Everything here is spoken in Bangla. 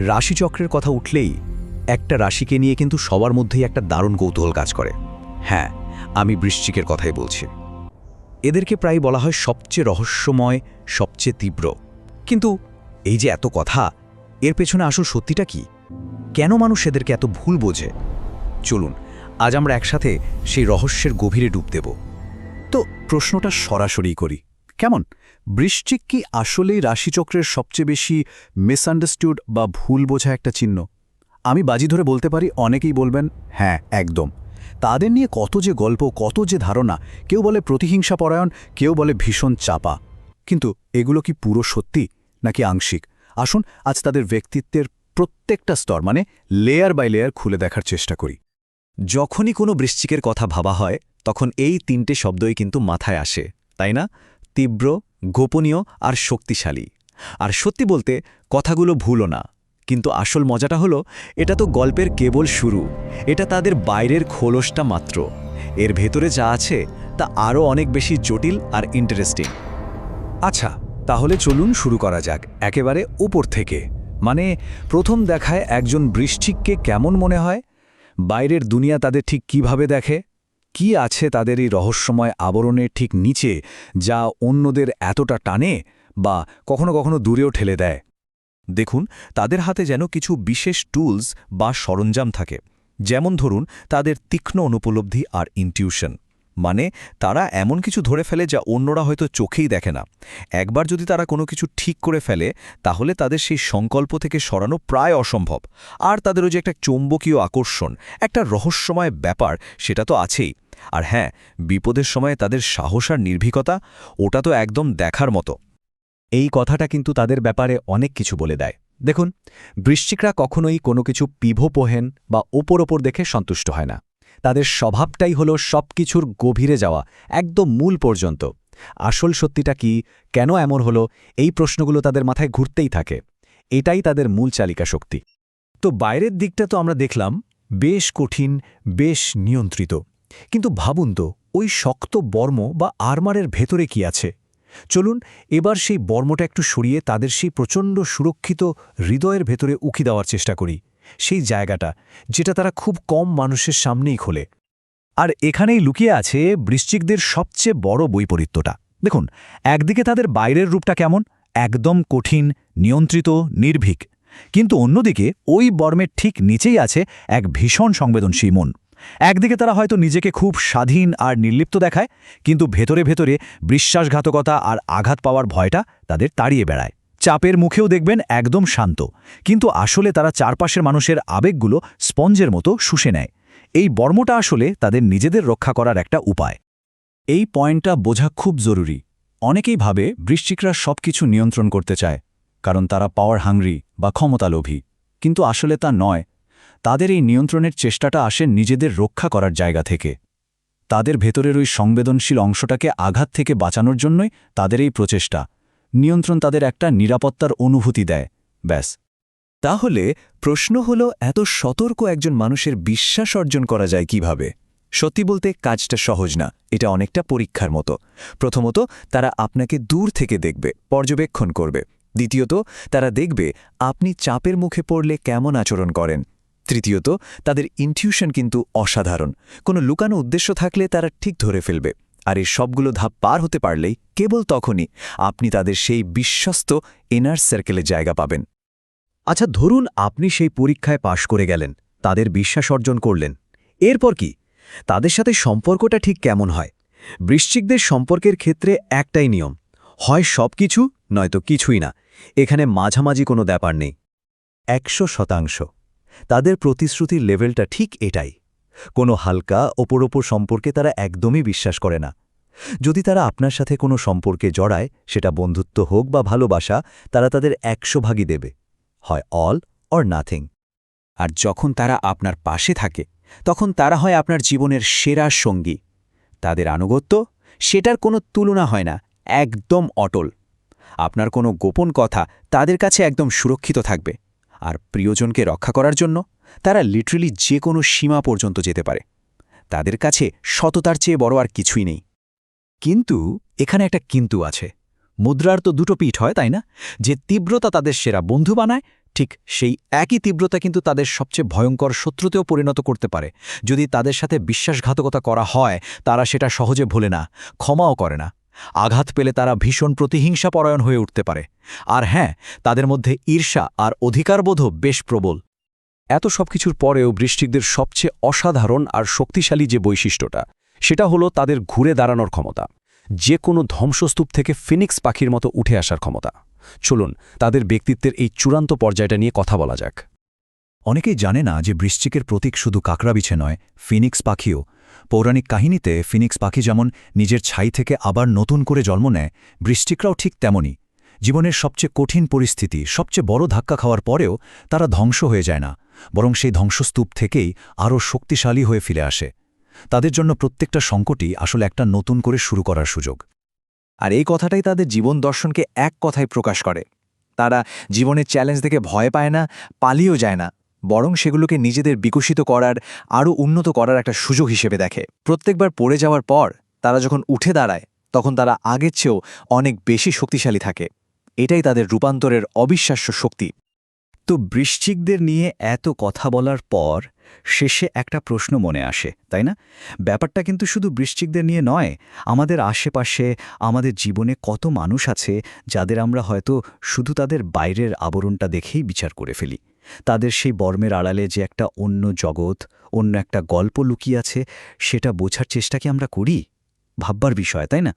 রাশিচক্রের কথা উঠলেই একটা রাশিকে নিয়ে কিন্তু সবার মধ্যেই একটা দারুণ কৌতূহল কাজ করে। হ্যাঁ আমি বৃশ্চিকের কথাই বলছি। এদেরকে প্রায় বলা হয় সবচেয়ে রহস্যময়, সবচেয়ে তীব্র। কিন্তু এই যে এত কথা, এর পেছনে আসল সত্যিটা কি? কেন মানুষ এদেরকে এত ভুল বোঝে? চলুন, আজ আমরা একসাথে সেই রহস্যের গভীরে ডুব দেব। তো প্রশ্নটা সরাসরি করি। কেমন? বৃশ্চিক কি আসলেই রাশিচক্রের সবচেয়ে বেশি মিসআন্ডারস্টুড বা ভুল বোঝা একটা চিহ্ন? আমি বাজি ধরে বলতে পারি, অনেকেই বলবেন হ্যাঁ একদম। তাদের নিয়ে কত যে গল্প, কত যে ধারণা, কেউ বলে প্রতিহিংসা পরায়ণ, কেউ বলে ভীষণ চাপা। কিন্তু এগুলো কি পুরো সত্যি, নাকি আংশিক? আসুন আজ তাদের ব্যক্তিত্বের প্রত্যেকটা স্তর মানে লেয়ার বাই লেয়ার খুলে দেখার চেষ্টা করি। যখনই কোনো বৃশ্চিকের কথা ভাবা হয়, তখন এই তিনটে শব্দই কিন্তু মাথায় আসে, তাই না? তীব্র, গোপনীয় আর শক্তিশালী। আর সত্যি বলতে, কথাগুলো ভুলো না। কিন্তু আসল মজাটা হলো, এটা তো গল্পের কেবল শুরু। এটা তাদের বাইরের খোলসটা মাত্র। এর ভেতরে যা আছে, তা আরও অনেক বেশি জটিল আর ইন্টারেস্টিং আচ্ছা তাহলে চলুন শুরু করা যাক, একেবারে উপর থেকে। মানে প্রথম দেখায় একজন বৃশ্চিককে কেমন মনে হয়? বাইরের দুনিয়া তাদের ঠিক কীভাবে দেখে? কি আছে তাদের এই রহস্যময় আবরণের ঠিক নিচে যা অন্যদের এতটা টানে বা কখনো কখনো দূরেও ঠেলে দেয়? দেখুন, তাদের হাতে যেন কিছু বিশেষ টুলস বা সরঞ্জাম থাকে। যেমন ধরুন, তাদের তীক্ষ্ণ অনুপলব্ধি আর ইনটিউশন মানে তারা এমন কিছু ধরে ফেলে যা অন্যরা হয়তো চোখেই দেখে না। একবার যদি তারা কোনো কিছু ঠিক করে ফেলে, তাহলে তাদের সেই সংকল্প থেকে সরানো প্রায় অসম্ভব। আর তাদের ওই যে একটা চৌম্বকীয় আকর্ষণ, একটা রহস্যময় ব্যাপার, সেটা তো আছেই। আর হ্যাঁ বিপদের সময়ে তাদের সাহস আর নির্ভীকতা, ওটা তো একদম দেখার মতো। এই কথাটা কিন্তু তাদের ব্যাপারে অনেক কিছু বলে দেয়। দেখুন, বৃশ্চিকরা কখনোই কোনো কিছু পিভো পোহেন বা ওপর ওপর দেখে সন্তুষ্ট হয় না। তাদের স্বভাবটাই হলো সব কিছুর গভীরে যাওয়া, একদম মূল পর্যন্ত। আসল সত্যিটা কি, কেন এমন হলো, এই প্রশ্নগুলো তাদের মাথায় ঘুরতেই থাকে। এটাই তাদের মূল চালিকা শক্তি। তো বাইরের দিকটা তো আমরা দেখলাম, বেশ কঠিন, বেশ নিয়ন্ত্রিত। কিন্তু ভাবুন তো, ওই শক্ত বর্ম বা আরমারের ভেতরে কি আছে? চলুন, এবার সেই বর্মটা একটু সরিয়ে তাদের সেই প্রচণ্ড সুরক্ষিত হৃদয়ের ভেতরে উকি দেওয়ার চেষ্টা করি। সেই জায়গাটা, যেটা তারা খুব কম মানুষের সামনেই খোলে। আর এখানেই লুকিয়ে আছে বৃশ্চিকদের সবচেয়ে বড় বৈপরীত্যটা। দেখুন, একদিকে তাদের বাইরের রূপটা কেমন? একদম কঠিন, নিয়ন্ত্রিত, নির্ভীক। কিন্তু অন্যদিকে ওই বর্মের ঠিক নিচেই আছে এক ভীষণ সংবেদনশীল মন। একদিকে তারা হয়তো নিজেকে খুব স্বাধীন আর নির্লিপ্ত দেখায়, কিন্তু ভেতরে ভেতরে বিশ্বাসঘাতকতা আর আঘাত পাওয়ার ভয়টা তাদের তাড়িয়ে বেড়ায়। চাপের মুখেও দেখবেন একদম শান্ত। কিন্তু আসলে তারা চারপাশের মানুষের আবেগগুলো স্পঞ্জের মতো শুষে নেয়। এই বর্মটা আসলে তাদের নিজেদের রক্ষা করার একটা উপায়। এই পয়েন্টটা বোঝা খুব জরুরি। অনেকেই ভাবে বৃশ্চিকরা সবকিছু নিয়ন্ত্রণ করতে চায়, কারণ তারা পাওয়ার হাংরি বা ক্ষমতালোভী। কিন্তু আসলে তা নয়। তাদের এই নিয়ন্ত্রণের চেষ্টাটা আসে নিজেদের রক্ষা করার জায়গা থেকে। তাদের ভেতরের ওই সংবেদনশীল অংশটাকে আঘাত থেকে বাঁচানোর জন্যই তাদের এই প্রচেষ্টা। নিয়ন্ত্রণ তাদের একটা নিরাপত্তার অনুভূতি দেয়, ব্যাস। তাহলে প্রশ্ন হল, এত সতর্ক একজন মানুষের বিশ্বাস অর্জন করা যায় কীভাবে? সত্যি বলতে কাজটা সহজ না, এটা অনেকটা পরীক্ষার মতো। প্রথমত, তারা আপনাকে দূর থেকে দেখবে, পর্যবেক্ষণ করবে। দ্বিতীয়ত, তারা দেখবে আপনি চাপের মুখে পড়লে কেমন আচরণ করেন। তৃতীয়ত, তাদের ইনটিউশন কিন্তু অসাধারণ। কোনো লুকানো উদ্দেশ্য থাকলে তারা ঠিক ধরে ফেলবে। আর এই সবগুলো ধাপ পার হতে পারলেই কেবল তখনই আপনি তাদের সেই বিশ্বস্ত এনার সার্কেলে জায়গা পাবেন। আচ্ছা ধরুন আপনি সেই পরীক্ষায় পাশ করে গেলেন, তাদের বিশ্বাস অর্জন করলেন। এরপর কি? তাদের সাথে সম্পর্কটা ঠিক কেমন হয়? বৃশ্চিকদের সম্পর্কের ক্ষেত্রে একটাই নিয়ম, হয় সব কিছু নয়তো কিছুই না। এখানে মাঝামাঝি কোনো ব্যাপার নেই। একশো শতাংশ। তাদের প্রতিশ্রুতির লেভেলটা ঠিক এটাই। কোনো হালকা ওপর সম্পর্কে তারা একদমই বিশ্বাস করে না। যদি তারা আপনার সাথে কোনো সম্পর্কে জড়ায়, সেটা বন্ধুত্ব হোক বা ভালোবাসা, তারা তাদের একশো ভাগই দেবে। হয় অল অর নাথিং। আর যখন তারা আপনার পাশে থাকে, তখন তারা হয় আপনার জীবনের সেরা সঙ্গী। তাদের আনুগত্য, সেটার কোনো তুলনা হয় না, একদম অটল। আপনার কোনো গোপন কথা তাদের কাছে একদম সুরক্ষিত থাকবে। আর প্রিয়জনকে রক্ষা করার জন্য তারা লিটারেলি যে কোনো সীমা পর্যন্ত যেতে পারে। তাদের কাছে সততার চেয়ে বড় আর কিছুই নেই। কিন্তু এখানে একটা কিন্তু আছে। মুদ্রার তো দুটো পিঠ হয়, তাই না? যে তীব্রতা তাদের সেরা বন্ধু বানায়, ঠিক সেই একই তীব্রতা কিন্তু তাদের সবচেয়ে ভয়ঙ্কর শত্রুতেও পরিণত করতে পারে। যদি তাদের সাথে বিশ্বাসঘাতকতা করা হয়, তারা সেটা সহজে ভোলে না, ক্ষমাও করে না। আঘাত পেলে তারা ভীষণ প্রতিহিংসা পরায়ণ হয়ে উঠতে পারে। আর হ্যাঁ তাদের মধ্যে ঈর্ষা আর অধিকারবোধও বেশ প্রবল। এত সবকিছুর পরেও বৃষ্টিকদের সবচেয়ে অসাধারণ আর শক্তিশালী যে বৈশিষ্ট্যটা, সেটা হলো তাদের ঘুরে দাঁড়ানোর ক্ষমতা। যে কোনো ধ্বংসস্তূপ থেকে ফিনিক্স পাখির মতো উঠে আসার ক্ষমতা। চলুন, তাদের ব্যক্তিত্বের এই চূড়ান্ত পর্যায়টা নিয়ে কথা বলা যাক। অনেকেই জানে না যে বৃশ্চিকের প্রতীক শুধু কাকড়াবিছে নয়, ফিনিক্স পাখিও। পৌরাণিক কাহিনীতে ফিনিক্স পাখি যেমন নিজের ছাই থেকে আবার নতুন করে জন্ম নেয়, বৃষ্টিকরাও ঠিক তেমনই। জীবনের সবচেয়ে কঠিন পরিস্থিতি, সবচেয়ে বড় ধাক্কা খাওয়ার পরেও তারা ধ্বংস হয়ে যায় না, বরং সেই ধ্বংসস্তূপ থেকেই আরও শক্তিশালী হয়ে ফিরে আসে। তাদের জন্য প্রত্যেকটা সংকটই আসলে একটা নতুন করে শুরু করার সুযোগ। আর এই কথাটাই তাদের জীবন দর্শনকে এক কথায় প্রকাশ করে। তারা জীবনের চ্যালেঞ্জ থেকে ভয় পায় না, পালিয়েও যায় না, বরং সেগুলোকে নিজেদের বিকশিত করার, আরও উন্নত করার একটা সুযোগ হিসেবে দেখে। প্রত্যেকবার পড়ে যাওয়ার পর তারা যখন উঠে দাঁড়ায়, তখন তারা আগের চেয়েও অনেক বেশি শক্তিশালী থাকে। এটাই তাদের রূপান্তরের অবিশ্বাস্য শক্তি। তো বৃশ্চিকদের নিয়ে এত কথা বলার পর শেষে একটা প্রশ্ন মনে আসে, তাই না? ব্যাপারটা কিন্তু শুধু বৃশ্চিকদের নিয়ে নয়, আমাদের আশেপাশে, আমাদের জীবনে কত মানুষ আছে যাদের আমরা হয়তো শুধু তাদের বাইরের আবরণটা দেখেই বিচার করে ফেলি। তাদের সেই বর্মের আড়ালে যে একটা অন্য জগৎ, অন্য একটা গল্প লুকিয়ে আছে, সেটা বোঝার চেষ্টা কি আমরা করি? ভাববার বিষয়, তাই না?